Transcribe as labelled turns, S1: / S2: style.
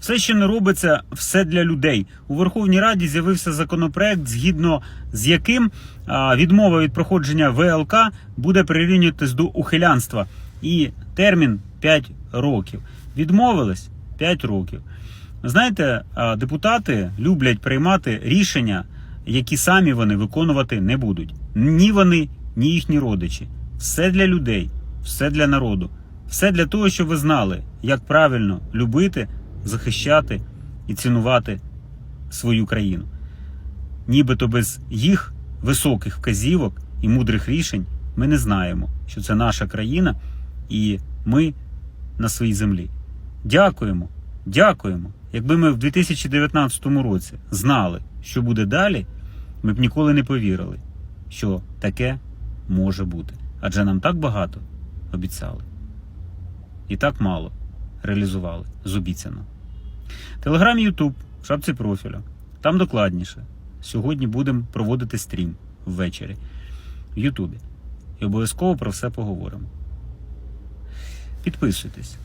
S1: Все, що не робиться, все для людей. У Верховній Раді з'явився законопроект, згідно з яким відмова від проходження ВЛК буде прирівнюватись до ухилянства. І термін 5 років. Відмовились 5 років. Знаєте, депутати люблять приймати рішення, які самі вони виконувати не будуть. Ні вони, ні їхні родичі. Все для людей, все для народу. Все для того, щоб ви знали, як правильно любити, захищати і цінувати свою країну. Нібито без їх високих вказівок і мудрих рішень ми не знаємо, що це наша країна і ми на своїй землі. Дякуємо, дякуємо. Якби ми в 2019 році знали, що буде далі, ми б ніколи не повірили, що таке може бути. Адже нам так багато обіцяли. І так мало реалізували з обіцяно. Телеграм Ютуб в шапці профілю. Там докладніше. Сьогодні будемо проводити стрім ввечері в Ютубі. І обов'язково про все поговоримо. Підписуйтесь.